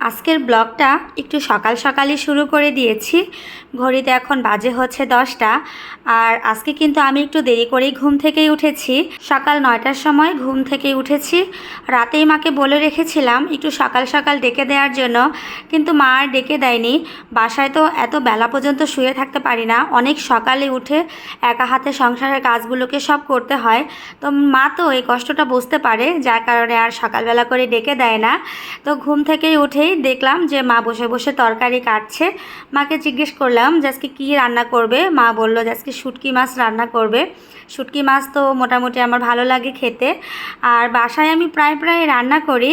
আজকের ব্লগটা একটু সকাল সকালই শুরু করে দিয়েছি। ঘড়িতে এখন বাজে হচ্ছে দশটা। আর আজকে কিন্তু আমি একটু দেরি করেই ঘুম থেকেই উঠেছি। সকাল নয়টার সময় ঘুম থেকেই উঠেছি। রাতেই মাকে বলে রেখেছিলাম একটু সকাল সকাল ডেকে দেওয়ার জন্য। কিন্তু মা আর ডেকে দেয়নি। বাসায় তো এত বেলা পর্যন্ত শুয়ে থাকতে পারি না। অনেক সকালে উঠে একা হাতে সংসারের কাজগুলোকে সব করতে হয়। তো মা তো এই কষ্টটা বুঝতে পারে, যার কারণে আর সকালবেলা করে ডেকে দেয় না। তো ঘুম থেকেই উঠেই দেখলাম যে মা বসে বসে তরকারি কাটছে। মাকে জিজ্ঞেস করলাম, যে আজকে কী রান্না করবে? মা বলল, যে আজকে শুটকি মাছ রান্না করবে। শুটকি মাছ তো মোটামুটি আমার ভালো লাগে খেতে। আর বাসায় আমি প্রায় প্রায় রান্না করি।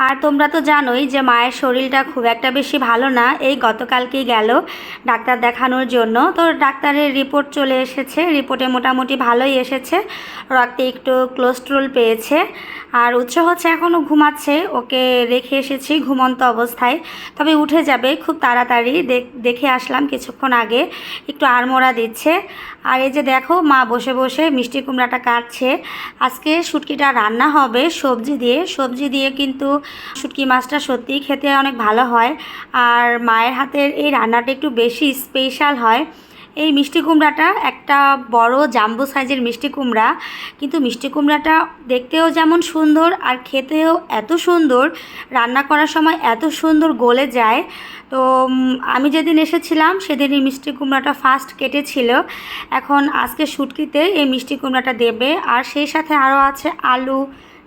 আর তোমরা তো জানোই যে মায়ের শরীরটা খুব একটা বেশি ভালো না, এই গতকালকেই গেল ডাক্তার দেখানোর জন্য। তো ডাক্তারের রিপোর্ট চলে এসেছে, রিপোর্টে মোটামুটি ভালোই এসেছে, রক্তে একটু কোলেস্ট্রল পেয়েছে। আর উৎস হচ্ছে এখনও ঘুমাচ্ছে, ওকে রেখে এসেছি ঘুমন্ত অবস্থায়। তবে উঠে যাবে খুব তাড়াতাড়ি দেখ- আসলাম কিছুক্ষণ আগে, একটু আড়মোড়া দিচ্ছে। আর এই যে দেখো, মা বসে বসে মিষ্টি কুমড়াটা কাটছে। আজকে শুটকিটা রান্না হবে সবজি দিয়ে। সবজি দিয়ে কিন্তু শুটকি মাছটা সত্যিই খেতে অনেক ভালো হয়। আর মায়ের হাতের এই রান্নাটা একটু বেশি স্পেশাল হয়। এই মিষ্টি কুমড়াটা একটা বড় জাম্বো সাইজের মিষ্টি কুমড়া, কিন্তু মিষ্টি কুমড়াটা দেখতেও যেমন সুন্দর আর খেতেও এত সুন্দর, রান্না করার সময় এত সুন্দর গলে যায়। তো আমি যেদিন এসেছিলাম সেদিন এই মিষ্টি কুমড়াটা ফার্স্ট কেটেছিল। এখন আজকে শুটকিতে এই মিষ্টি কুমড়াটা দেবে আর সেই সাথে আরও আছে আলু,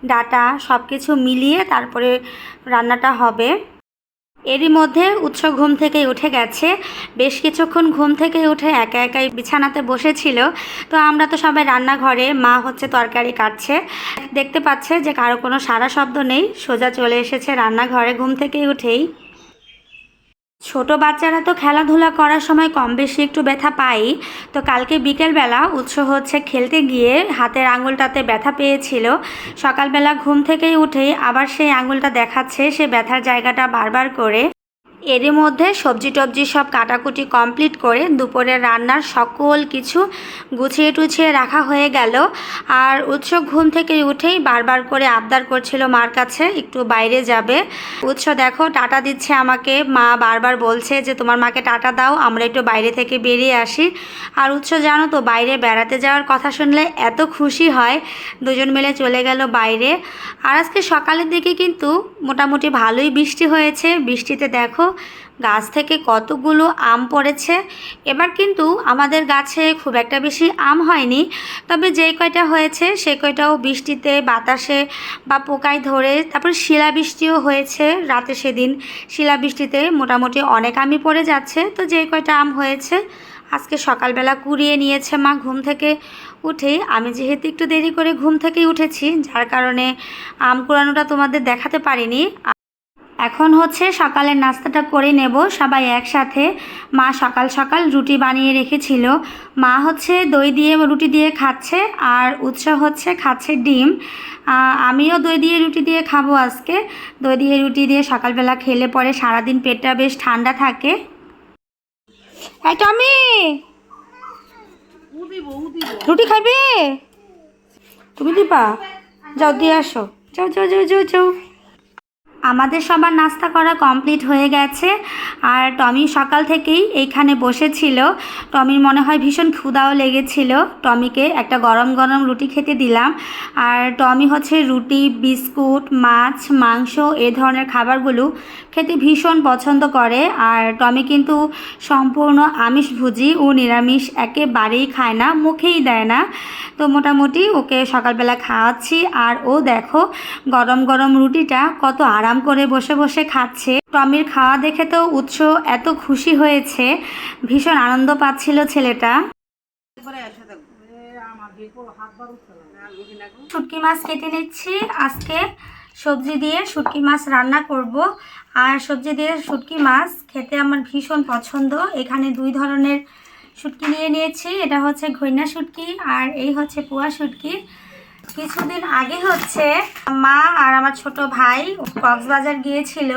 ডাটা সব কিছু মিলিয়ে তারপরে রান্নাটা হবে। এরই মধ্যে উৎস ঘুম থেকে উঠে গেছে। বেশ কিছুক্ষণ ঘুম থেকে উঠে একা একাই বিছানাতে বসেছিল। তো আমরা তো সবাই রান্নাঘরে, মা হচ্ছে তরকারি কাটছে। দেখতে পাচ্ছে যে কারও কোনো সারা শব্দ নেই, সোজা চলে এসেছে রান্নাঘরে ঘুম থেকে উঠেই। ছোট বাচ্চারা তো খেলাধুলা করার সময় কম বেশি একটু ব্যথা পাই তো কালকে বিকেলবেলা উৎস হচ্ছে খেলতে গিয়ে হাতের আঙুলটাতে ব্যথা পেয়েছিল। সকালবেলা ঘুম থেকেই উঠেই আবার সেই আঙুলটা দেখাচ্ছে, সে ব্যথার জায়গাটা বারবার করে। এরই মধ্যে সবজি টবজি সব কাটাকুটি কমপ্লিট করে দুপুরের রান্নার সকল কিছু গুছিয়ে টুছিয়ে রাখা হয়ে গেল। আর উৎস ঘুম থেকে উঠেই বারবার করে আবদার করছিল মার কাছে, একটু বাইরে যাবে। উৎস, দেখো, টাটা দিচ্ছে আমাকে। মা বারবার বলছে যে, তোমার মাকে টাটা দাও, আমরা একটু বাইরে থেকে বেরিয়ে আসি। আর উৎস, জানো তো, বাইরে বেড়াতে যাওয়ার কথা শুনলে এত খুশি হয়। দুজন মিলে চলে গেল বাইরে। আর আজকে সকালের দিকে কিন্তু মোটামুটি ভালোই বৃষ্টি হয়েছে। বৃষ্টিতে দেখো গাছ থেকে কতগুলো আম পড়েছে? এবার কিন্তু আমাদের গাছে খুব একটা বেশি আম হয়নি, তবে যেই কয়টা হয়েছে সে কয়টাও বৃষ্টিতে, বাতাসে বা পোকায় ধরে, তারপর শিলাবৃষ্টিও হয়েছে রাতে সেদিন। শিলাবৃষ্টিতে মোটামুটি অনেক আমই পড়ে যাচ্ছে, তো যেই কয়টা আম হয়েছে আজকে সকালবেলা কুড়িয়ে নিয়েছে মা ঘুম থেকে উঠেই আমি যেহেতু একটু দেরি করে ঘুম থেকেই উঠেছি, যার কারণে আম কুড়ানোটা তোমাদের দেখাতে পারিনি। এখন হচ্ছে সকালের নাস্তাটা করে নেব, সবাই একসাথে। মা সকাল সকাল রুটি বানিয়ে রেখেছিল। মা হচ্ছে দই দিয়ে রুটি দিয়ে খাচ্ছে আর উৎসাহ হচ্ছে খাচ্ছে ডিম। আমিও দই দিয়ে রুটি দিয়ে খাব আজকে। দই দিয়ে রুটি দিয়ে সকালবেলা খেলে পরে সারাদিন পেটটা বেশ ঠান্ডা থাকে। টমি! রুটি খাইবে তুমি দিবা? যাও, দিয়ে আসো। যাও যাও যাও যাও যাও। আমাদের সবার নাস্তা করা কমপ্লিট হয়ে গেছে। আর টমি সকাল থেকেই এইখানে বসেছিল। টমির মনে হয় ভীষণ ক্ষুদাও লেগেছিল। টমিকে একটা গরম গরম রুটি খেতে দিলাম। আর টমি হচ্ছে রুটি, বিস্কুট, মাছ, মাংস এ ধরনের খাবারগুলো খেতে ভীষণ পছন্দ করে। আর টমি কিন্তু সম্পূর্ণ আমিষভুজি ও নিরামিষ একেবারেই খায় না, মুখেই দেয় না। তো মোটামুটি ওকে সকালবেলা খাওয়াচ্ছি। আর ও দেখো গরম গরম রুটিটা কত আরাম করে বসে বসে খাচ্ছে। টমির খাওয়া দেখে তো উৎস এত খুশি হয়েছে। ভীষণ আনন্দ পাচ্ছিল ছেলেটা। শুটকি মাছ কেটে নিচ্ছি। আজকে সবজি দিয়ে শুটকি মাছ রান্না করব। আর সবজি দিয়ে শুটকি মাছ খেতে আমার ভীষণ পছন্দ। এখানে দুই ধরনের শুটকি নিয়ে নিয়েছি। এটা হচ্ছে ঘৈনা শুটকি আর এই হচ্ছে পোয়া শুটকি। কিছুদিন আগে হচ্ছে মা আর আমার ছোট ভাই কক্সবাজার গিয়েছিল।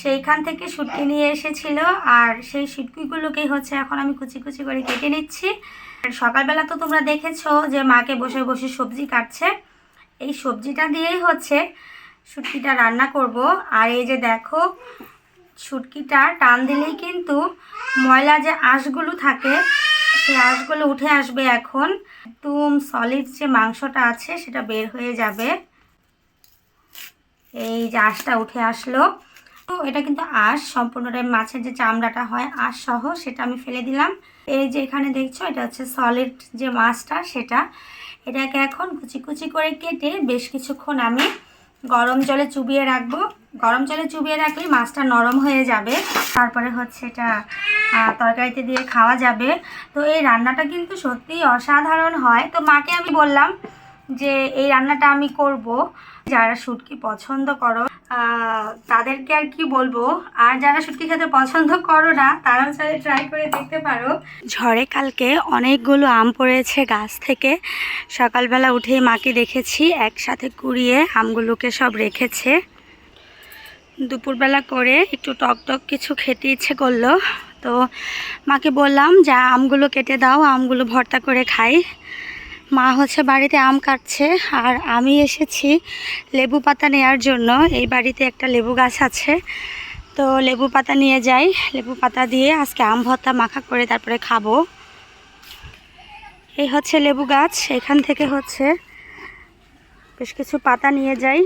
সেইখান থেকে শুটকি নিয়ে এসেছিল আর সেই শুটকিগুলোকেই হচ্ছে এখন আমি কুচি কুচি করে কেটে নিচ্ছি। আর সকালবেলা তো তোমরা দেখেছ যে মাকে বসে বসে সবজি কাটছে। এই সবজিটা দিয়েই হচ্ছে শুটকিটা রান্না করব। আর এই যে দেখো শুটকিটা টান দিলেই কিন্তু ময়লা যে আঁশগুলো থাকে সেই আঁশগুলো উঠে আসবে এখন। একদম সলিড যে মাংসটা আছে, সেটা বের হয়ে যাবে। এই যে আঁশটা উঠে আসলো। তো এটা কিন্তু আঁশ সম্পূর্ণটাই মাছের যে চামড়াটা হয়, আঁশ সহ সেটা আমি ফেলে দিলাম। এই যে এখানে দেখছ, এটা হচ্ছে সলিড যে মাছটা, সেটা। এটাকে এখন কুচি কুচি করে কেটে বেশ কিছুক্ষণ আমি গরম জলে চুবিয়ে রাখব। গরম জলে চুবিয়ে রাখলে মাছটা নরম হয়ে যাবে। তারপরে হচ্ছে এটা তরকারিতে দিয়ে খাওয়া যাবে। তো এই রান্নাটা কিন্তু সত্যিই অসাধারণ হয়। তো মাকে আমি বললাম যে, এই রান্নাটা আমি করব। যারা শুটকি পছন্দ করো তাদেরকে আর কি বলব? আর যারা শুটকি খেতে পছন্দ করো না, তারা চাইলে ট্রাই করে দেখতে পারো। ঝড়ে কালকে অনেকগুলো আম পড়েছে গাছ থেকে। সকালবেলা উঠেই মাকে দেখেছি, একসাথে কুড়িয়ে আমগুলোকে সব রেখেছে। দুপুরবেলা করে একটু টক টক কিছু খেতে ইচ্ছে করল। তো মাকে বললাম, যা আমগুলো কেটে দাও, আমগুলো ভর্তা করে খাই। মা হচ্ছে বাড়িতে আম কাটছে আর আমি এসেছি লেবু পাতা নেওয়ার জন্য। এই বাড়িতে একটা লেবু গাছ আছে। তো লেবু পাতা নিয়ে যাই। লেবু পাতা দিয়ে আজকে আম ভর্তা মাখা করে তারপরে খাব। এই হচ্ছে লেবু গাছ। এখান থেকে হচ্ছে বেশ কিছু পাতা নিয়ে যাই।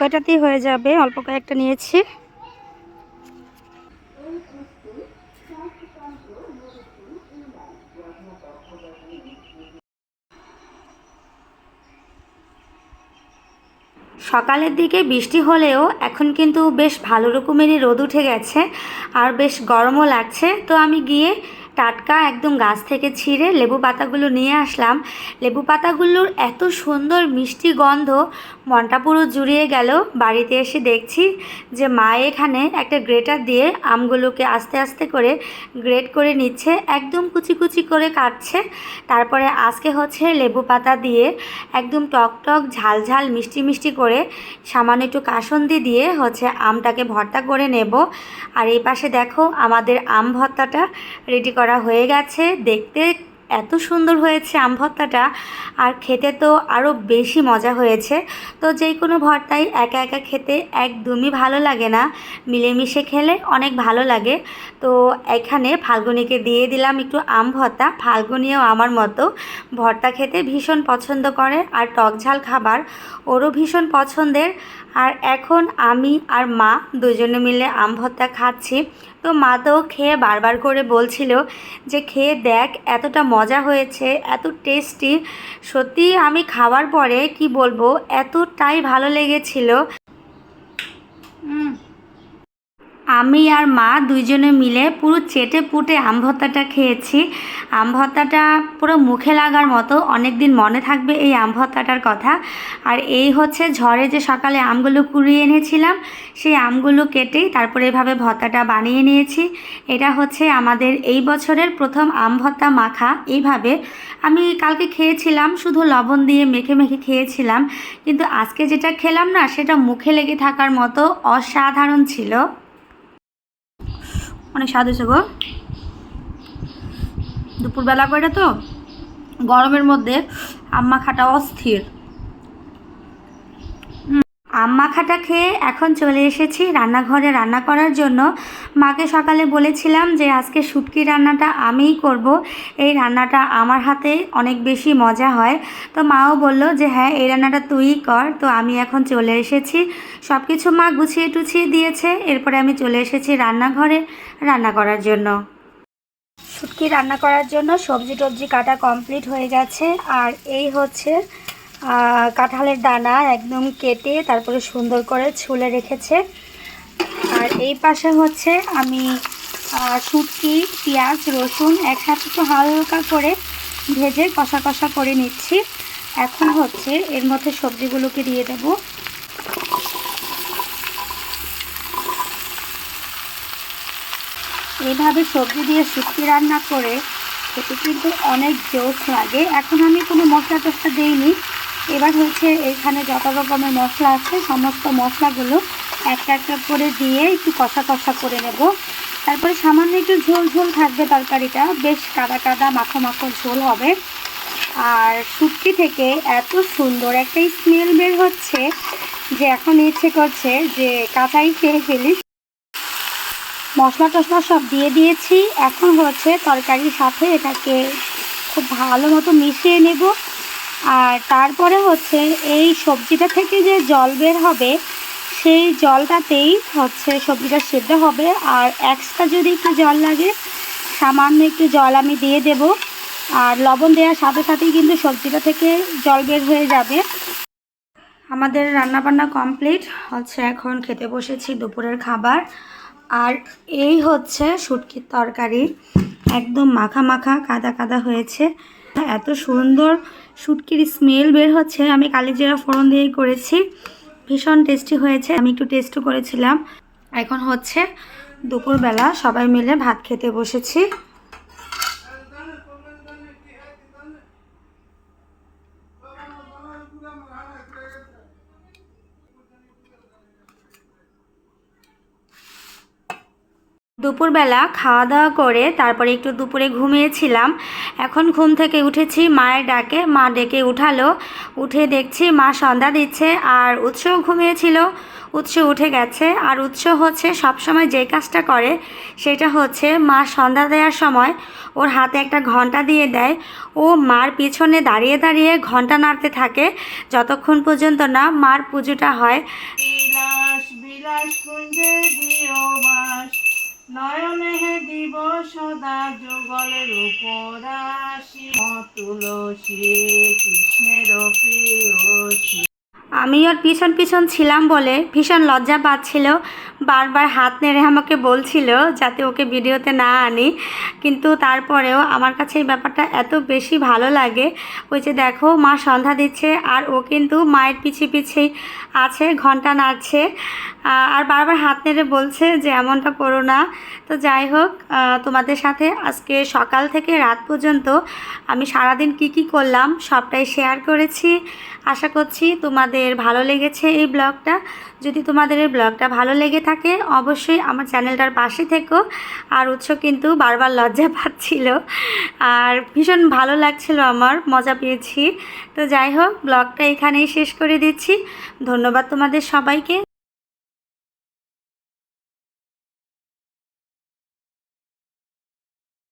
কয়টাতেই হয়ে যাবে? অল্প কয়েকটা নিয়েছি। সকালের দিকে বৃষ্টি হলেও এখন কিন্তু বেশ ভালো রকমেরই রোদ উঠে গেছে, আর বেশ গরমও লাগছে। তো আমি গিয়ে টাটকা একদম গাছ থেকে ছিঁড়ে লেবু পাতাগুলো নিয়ে আসলাম। লেবু পাতাগুলোর এত সুন্দর মিষ্টি গন্ধ, মনটা পুরো জুড়িয়ে গেল। বাড়িতে এসে দেখছি যে মা এখানে একটা গ্রেটার দিয়ে আমগুলোকে আস্তে আস্তে করে গ্রেট করে নিচ্ছে, একদম কুচি কুচি করে কাটছে। তারপরে আজকে হচ্ছে লেবু পাতা দিয়ে একদম টক টক, ঝাল ঝাল, মিষ্টি মিষ্টি করে সামান্য একটু কাসন্দি দিয়ে হচ্ছে আমটাকে ভর্তা করে নেব। আর এই পাশে দেখো আমাদের আম ভর্তাটা রেডি করা হয়ে গেছে। দেখতে এত সুন্দর হয়েছে আম ভর্তাটা। আর খেতে তো আরও বেশি মজা হয়েছে। তো যে কোনো ভর্তাই একা একা খেতে একদমই ভালো লাগে না। মিলেমিশে খেলে অনেক ভালো লাগে। তো এখানে ফাল্গুনিকে দিয়ে দিলাম একটু আম ভর্তা। ফাল্গুনিও আমার মতো ভর্তা খেতে ভীষণ পছন্দ করে। আর টক ঝাল খাবার ওরও ভীষণ পছন্দের। আর এখন আমি আর মা দুজনে মিলে আম ভর্তা খাচ্ছি। তো মা তো খেয়ে বারবার করে বলছিল যে, খেয়ে দেখ, এতটা মজা হয়েছে, এত টেস্টি সত্যি আমি খাওয়ার পরে কি বলব, এতটাই ভালো লেগেছিল উম। আমি আর মা দুইজনে মিলে পুরো চেটে পুটে আম ভর্তাটা খেয়েছি। আম ভর্তাটা পুরো মুখে লাগার মতো অনেক দিন মনে থাকবে এই আম ভর্তাটার কথা। আর এই হচ্ছে ঝড়ে যে সকালে আমগুলো কুড়িয়ে এনেছিলাম, সেই আমগুলো কেটেই তারপরে এভাবে ভর্তাটা বানিয়ে নিয়েছি। এটা হচ্ছে আমাদের এই বছরের প্রথম আম ভর্তা মাখা। এইভাবে আমি কালকে খেয়েছিলাম, শুধু লবণ দিয়ে মেখে মেখে খেয়েছিলাম। কিন্তু আজকে যেটা খেলাম না, সেটা মুখে লেগে থাকার মতো অসাধারণ ছিল। অনেক স্বাদ হয়েছে গো। দুপুরবেলা করে তো? গরমের মধ্যে আম্মা খাটা অস্থির। হুম, মাখাটা খেয়ে এখন চলে এসেছি রান্নাঘরে রান্না করার জন্য। মাকে সকালে বলেছিলাম যে আজকে শুটকি রান্নাটা আমিই করব। এই রান্নাটা আমার হাতে অনেক বেশি মজা হয়। তো মাও বলল যে হ্যাঁ এই রান্নাটা তুইই কর। তো আমি এখন চলে এসেছি। সব কিছু মা গুছিয়ে টুছিয়ে দিয়েছে। এরপরে আমি চলে এসেছি রান্নাঘরে রান্না করার জন্য। শুটকি রান্না করার জন্য সবজি টবজি কাটা কমপ্লিট হয়ে গেছে। আর এই হচ্ছে কাঁঠালের দানা একদম কেটে তারপরে সুন্দর করে ছুলে রেখেছে। আর এই পাশে হচ্ছে আমি শুটকি, পেঁয়াজ, রসুন একসাথে একটু হালকা করে ভেজে কষা কষা করে নিচ্ছি। এখন হচ্ছে এর মধ্যে সবজিগুলোকে দিয়ে দেবো। এইভাবে সবজি দিয়ে শুটকি রান্না করে খেতে কিন্তু অনেক জোস লাগে। এখন আমি কোনো মশলা টসলা দিইনি। এবার হচ্ছে এখানে যত রকমের মশলা আছে, সমস্ত মশলাগুলো একটা একটা করে দিয়ে একটু কষা কষা করে নেব। তারপরে সামান্য একটু ঝোল ঝোল থাকবে তরকারিটা, বেশ কাদা কাদা মাখো মাখো ঝোল হবে। আর শুটকি থেকে এত সুন্দর একটা স্মেল বের হচ্ছে যে এখন ইচ্ছে করছে যে কাঁচাই খেয়ে ফেলি। মশলা টশলা সব দিয়ে দিয়েছি। এখন হচ্ছে তরকারির সাথে এটাকে খুব ভালো মতো মিশিয়ে নেব। আর তারপরে হচ্ছে এই সবজিটা থেকে যে জল বের হবে, সেই জলটাতেই হচ্ছে সবজিটা সেদ্ধ হবে। আর এক্সট্রা যদি একটু জল লাগে, সামান্য একটু জল আমি দিয়ে দেব। আর লবণ দেওয়ার সাথে সাথেই কিন্তু সবজিটা থেকে জল বের হয়ে যাবে। আমাদের রান্নাবান্না কমপ্লিট হচ্ছে এখন খেতে বসেছি দুপুরের খাবার। আর এই হচ্ছে শুটকির তরকারি। একদম মাখা মাখা, কাদা কাদা হয়েছে। এত সুন্দর শুটকির স্মেল বের হচ্ছে। আমি কালিজিরা ফোড়ন দিয়ে করেছি। ভীষণ টেস্টি হয়েছে। আমি একটু টেস্টও করেছিলাম। এখন হচ্ছে দুপুরবেলা সবাই মিলে ভাত খেতে বসেছি। দুপুরবেলা খাওয়া দাওয়া করে তারপরে একটু দুপুরে ঘুমিয়েছিলাম। এখন ঘুম থেকে উঠেছি, মায়ের ডাকে। মা ডেকে উঠালো। উঠে দেখছি মা সন্ধ্যা দিচ্ছে আর উৎসও ঘুমিয়েছিল। উৎস উঠে গেছে আর উৎস হচ্ছে সবসময় যে কাজটা করে সেটা হচ্ছে মা সন্ধ্যা দেওয়ার সময় ওর হাতে একটা ঘণ্টা দিয়ে দেয়। ও মার পিছনে দাঁড়িয়ে দাঁড়িয়ে ঘণ্টা নাড়তে থাকে। যতক্ষণ পর্যন্ত না মার পুজোটা হয়। বিলাস বিলাস কুঞ্জে দিও বাস নয়নে হে দিব সদা যুগলের উপর আসি তুলসী কৃষ্ণের প্রিয়সী আমি ওর পিছন পিছন ছিলাম বলে ভীষণ লজ্জা পাচ্ছিল। বারবার হাত নেড়ে আমাকে বলছিল যাতে ওকে ভিডিওতে না আনি। কিন্তু তারপরেও আমার কাছে এই ব্যাপারটা এত বেশি ভালো লাগে। ওই যে দেখো, মা সন্ধ্যা দিচ্ছে আর ও কিন্তু মায়ের পিছে পিছেই আছে, ঘণ্টা নাড়ছে। আর বারবার হাত নেড়ে বলছে যে এমনটা করো না। তো যাই হোক তোমাদের সাথে আজকে সকাল থেকে রাত পর্যন্ত আমি সারাদিন কি কি করলাম সবটাই শেয়ার করেছি। আশা করছি তোমাদের ভালো লেগেছে এই ব্লগটা? যদি তোমাদের এই ব্লগটা ভালো লেগে থাকে, অবশ্যই আমার চ্যানেলটার পাশে থেকো। আর উৎস কিন্তু বারবার লজ্জা পাচ্ছিল। আর ভীষণ ভালো লাগছিল আমার, মজা পেয়েছি। তো যাই হোক, ব্লগটা এখানেই শেষ করে দিচ্ছি। ধন্যবাদ তোমাদের সবাইকে।